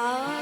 Oh.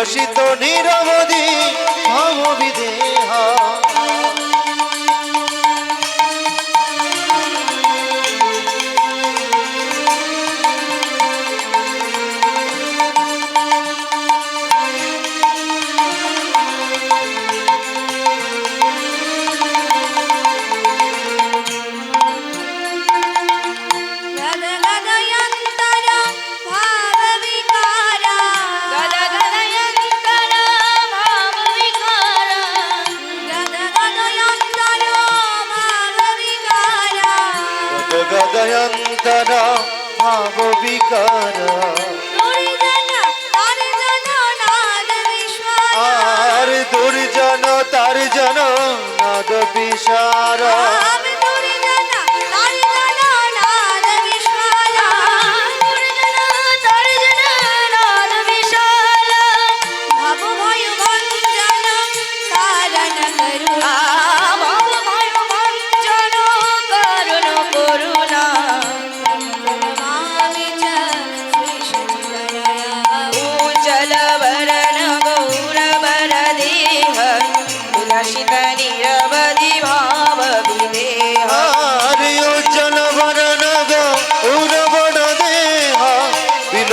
উল্লসিত নিরবধি সমবিদেহ বিষয়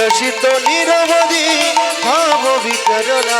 বিলসিত নিরবধি ভাব বিকরণা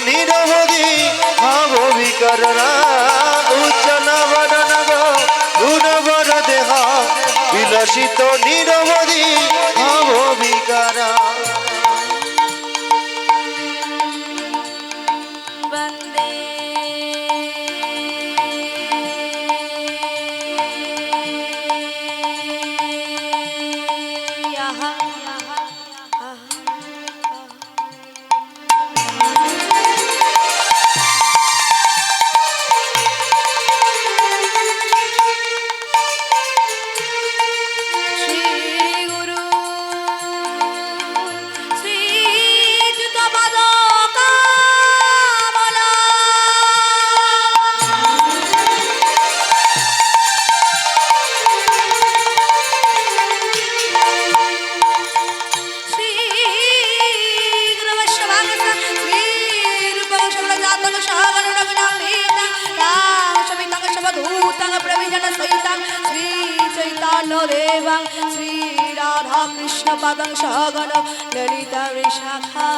শ্রী চৈতন্য দেবাং শ্রী রাধা কৃষ্ণ পাদং সগণ ললিতা বিশাখা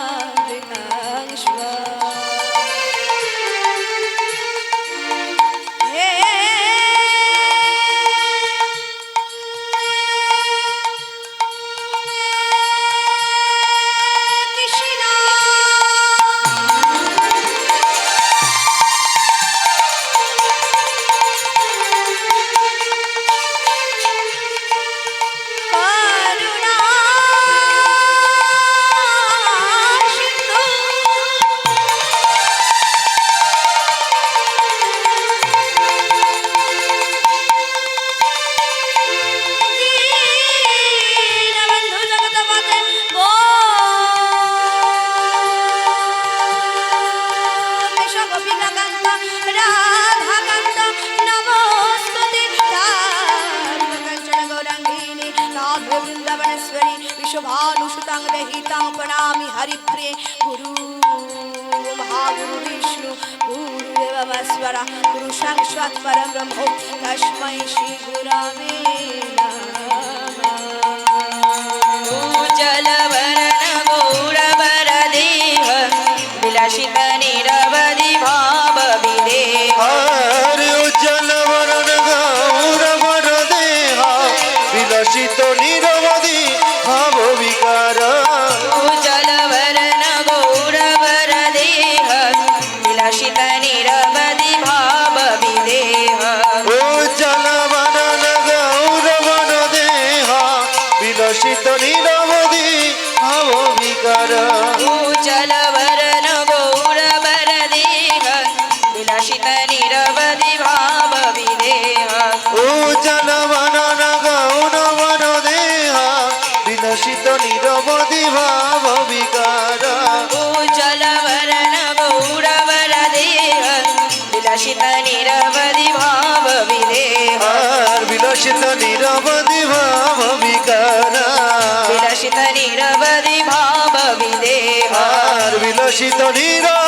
বিকাশ नुसुतां रहितां प्रणामि हरिप्रे गुरु महागुरु विष्णु गुरुदेवस्वर गुरु साक्षात् परब्रह्मो तस्मै श्रीगुरवे नमः जलव Chitoni. শোষিত নিরা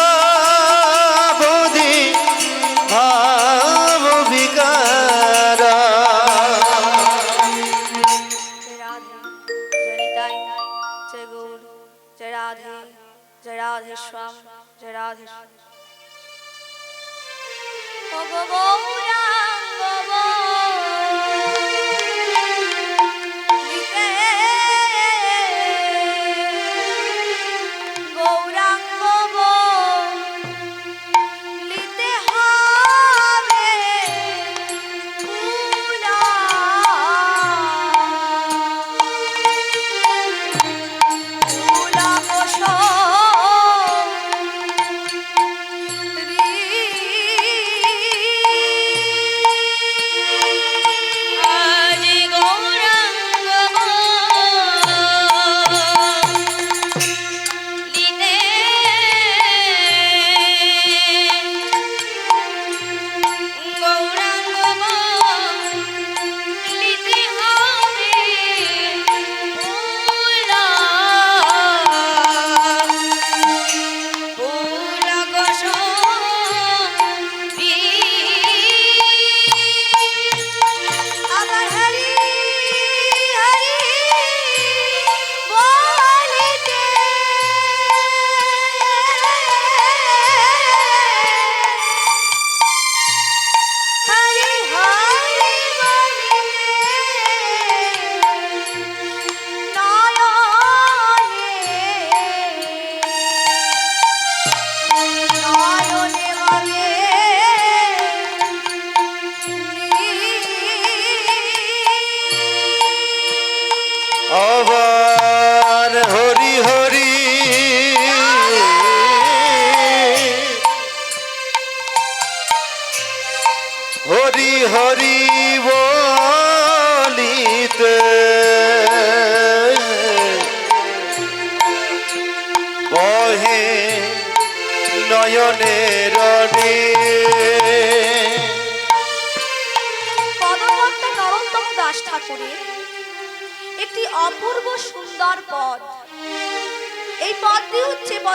হরি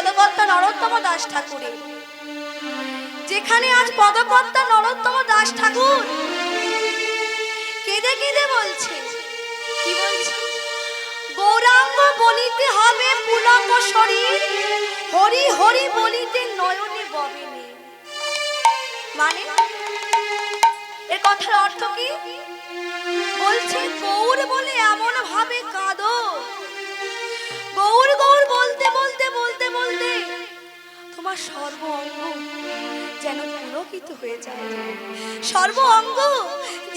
পদকর্তা নরোত্তম দাস ঠাকুরের যেখানে আজ পদকর্তা নরোত্তম দাস ঠাকুর। কেঁদে কেঁদে বলছে, কি বলছে? গৌরাঙ্গ বলিতে হবে পুলক শরীর, হরি হরি বলিতে নয়নে মানে? এর কথার অর্থ কি? বলছে, গৌর বলে এমন ভাবে কাঁদো। গৌর গৌর বলতে বলতে তোমার সর্ব অঙ্গ যেন পুলকিত হয়ে যায়। সর্ব অঙ্গ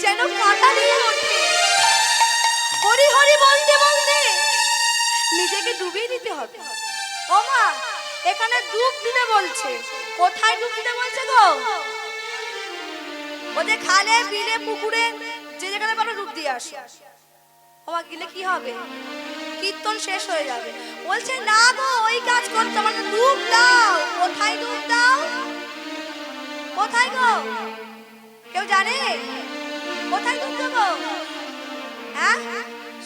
যেন কাঁটা দিয়ে ওঠে। হরি হরি বলতে বলতে নিজেকে ডুবিয়ে দিতে হবে। ও মা, এখানে ডুব দিতে বলছে। কোথায় ডুব দিতে বলছে গো? ওদের খালে, বিলে, পুকুরে যে যেখানে পারো ডুব দিয়ে আসো। বাবা গেলে কি হবে? কীর্তন শেষ হয়ে যাবে। বলছে, না গো, ওই কাজ করতে মানে ডুব দাও। কোথায় ডুব দাও? কোথায় গো? কেউ জানে? কোথায় ডুব দেবো? হ্যাঁ?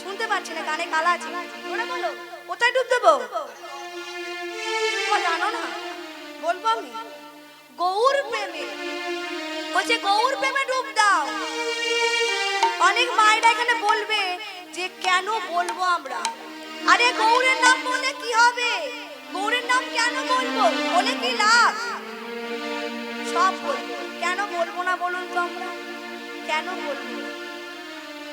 শুনতে পাচ্ছি না, কানে কালা আছে। মনে বলো, কোথায় ডুব দেবো? জানো না? বলব আমি? গৌর প্রেমে। বলছে, গৌর প্রেমে ডুব দাও। অনেক মায়েরা এখানে বলবে যে কেন বলব আমরা? আরে গৌরের নাম বলে কি হবে? গৌরের নাম কেন বলব? বলে কি লাভ? সব বলব। কেন বলব না বলুন তো আমরা? কেন বলব?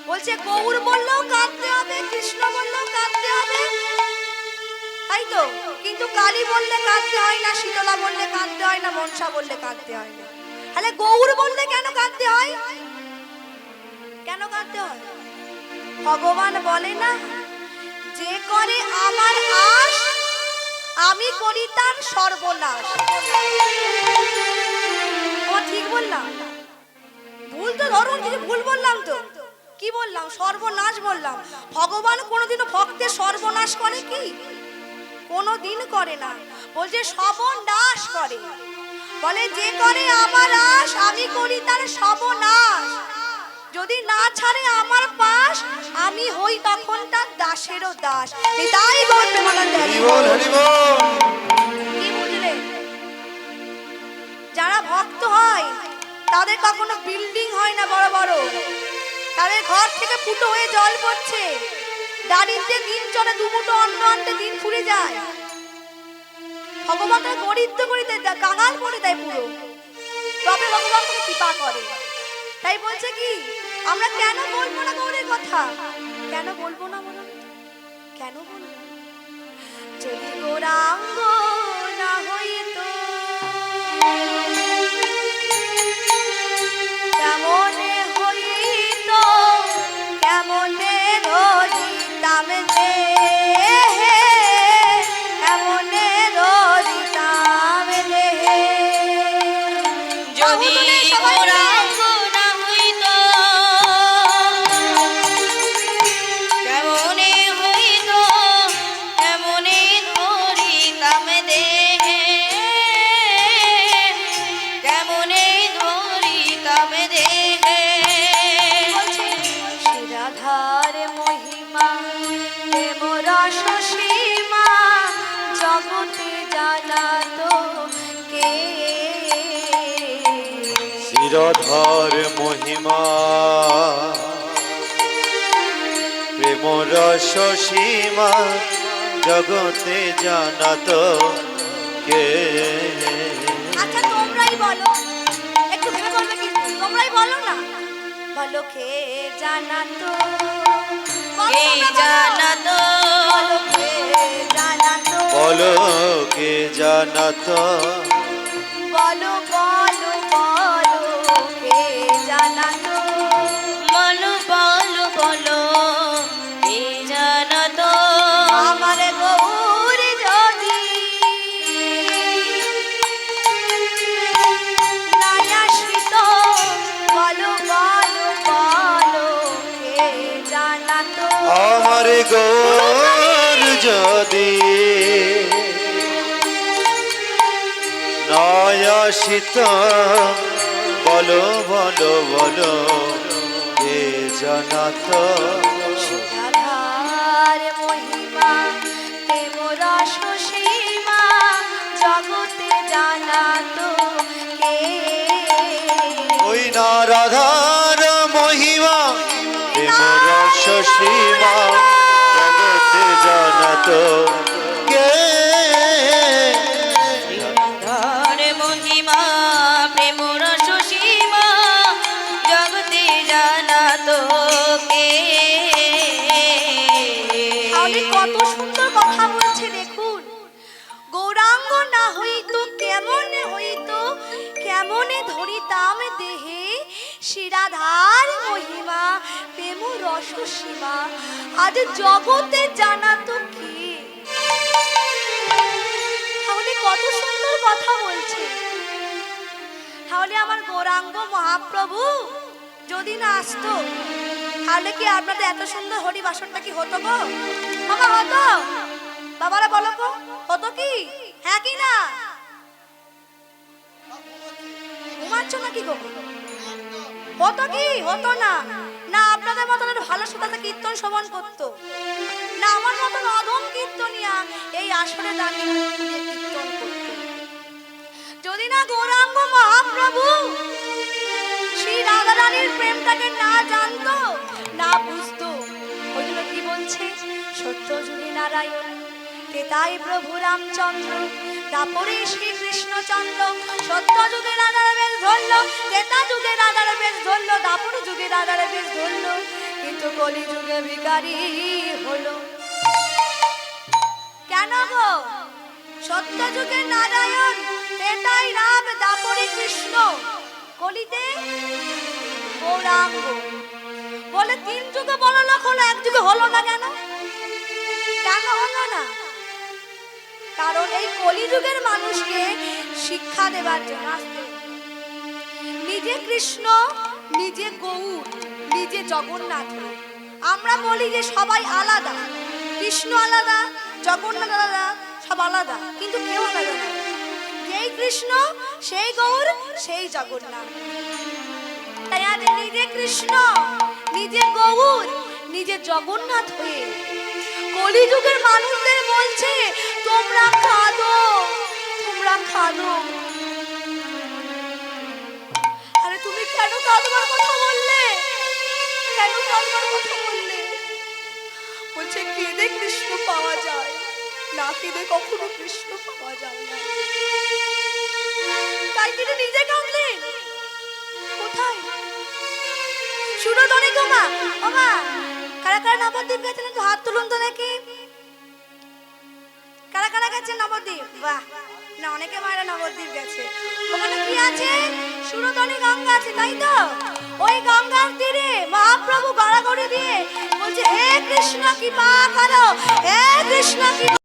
বলছে, গৌর বললেও কাঁদতে হবে, কৃষ্ণ বললেও কাঁদতে হবে। তাই তো? কিন্তু কালী বললে কাঁদতে হয় না, শীতলা বললে কাঁদতে হয় না, মনসা বললে কাঁদতে হয় না। তাহলে গৌর বললে কেন কাঁদতে হয়? কেন কাঁদতে হয়? ভগবান বলে না, যে করে আমার আশ, আমি করি তার সর্বনাশ। ঠিক বললাম। ভুল তো ধরুন কিছু ভুল বললাম তো। কি বললাম? সর্বনাশ বললাম। ভগবান কোনোদিনও ভক্তের সর্বনাশ করে কি? কোনো দিন করে না। বলছে, সর্বনাশ করে। বলে, যে করে আমার আশ, আমি করি তার সর্বনাশ। যদি না ছাড়ে আমার পাশ আমি হই তখন তার দাসেরও দাস। তাই গল্পে মালান হরি বল হরি বল। কি বুঝলে? যারা ভক্ত হয় তাদের কখনো বিল্ডিং হয় না বড় বড়। তাদের ঘর থেকে ফুটো হয়ে জল পড়ছে। দারিদ্রে দিন চলে দুমুটো অন্ন আনতে দিন ফুরে যায়। ভগবান তাকে গরিদ্র করে দেয় কাঙাল করে দেয় পুরো। তবে ভগবান তাকে কৃপা করে। তাই বলছে কি আমরা কেন বলব না গৌরের কথা কেন বলব না বলুন তো? কেন বলব? যদি গৌরাঙ্গ না হইতো শিরধর মহিমা। প্রেম রস সীমা জগতে জানাত কে? আচ্ছা তোমরাই বলো। একটু ভেবে বলবে কিন্তু তোমরাই বলো না। বলো কে জানা তো বলো। কে জানাতো? বলো কে জানা ভাসিত বলো বলো বলো কে জানাত রাধার জগতে কে? ওই মহিমা প্রেম রস সীমা জগতে জানাত প্রেম রস সীমা আজ জগতে জানাতো কি? তাহলে কত সুন্দর কথা বলছে। তাহলে আমার গৌরাঙ্গ মহাপ্রভু যদি না আসতো, তাহলে কি আপনাদের এত সুন্দর হরি বাসনটা কি হতো গো? বাবা, হতো? বাবারা বলো গো, হতো কি? হ্যাঁ কি না? ঘুমাচ্ছ নাকি গো? হতো কি? হতো না। না, আপনাদের মতন ভালো শ্রোতাতে কীর্তন শ্রবণ করতো। না, আমার মতন অধম কীর্তনিয়া এই আসরে দাঁড়িয়ে কীর্তন করতো। যদি না গৌরাঙ্গ মহাপ্রভু, শ্রী রাধা রানীর প্রেমটাকে না জানতো, না বুঝতো, ওই জন্য কি বলছে? সত্য যুগে নারায়ণ তেতাই প্রভু রামচন্দ্র তারপরে শ্রী কৃষ্ণচন্দ্র সত্য যুগে রাধার বেশ ধরলো, তেতা যুগে রাধার বেশ ধরলো, দাপর যুগে রাধার বেশ ধরলো, কিন্তু কলি যুগে ভিকারি হলো। কেন গো? সত্য যুগে নারায়ণ, তেতাই রাম, দাপরে কৃষ্ণ। কলিতে গৌরাঙ্গ। বলে তিন যুগে বড় লোক হলো এক যুগে হলো না কেন? কেন হলো না? কারণ এই কলিযুগের মানুষকে শিক্ষা দেবার জন্য আসতে নিজে কৃষ্ণ, নিজে গৌর, নিজে জগন্নাথ আমরা বলি যে সবাই আলাদা। কৃষ্ণ আলাদা, জগন্নাথ আলাদা, সব আলাদা, কিন্তু কেউ আলাদা যেই কৃষ্ণ, সেই গৌর, সেই জগন্নাথ। নিজে কৃষ্ণ, নিজে গৌর, নিজে জগন্নাথ হয়ে কলিযুগের মানুষদের বলছে, তোমরা খাদো তোমরা খাদো। আরে তুমি কেন কাঁদবার কথা বললে? কেন কাঁদবার কথা বললে? বলছে, কেঁদে কৃষ্ণ পাওয়া যায় না, কেঁদে কখনো কৃষ্ণ পাওয়া যায় না। তাই তিনি নিজে কাঁদলেন। কোথায়? শুনো তো নাকি মা ও মা কারা কারা নবদ্বীপ গেছিলেন হাত তুলুন তো নাকি কারা কারা গেছেন নবদ্বীপ বাহ, না, অনেকে মায়েরা নবদ্বীপ গেছে। ওখানে কি আছে? সুরতনী গঙ্গা আছে, তাই তো? ওই গঙ্গার তীরে মহাপ্রভু গড়াগড়ি দিয়ে বলছে, হে কৃষ্ণ কৃপা করো, হে কৃষ্ণ কৃপা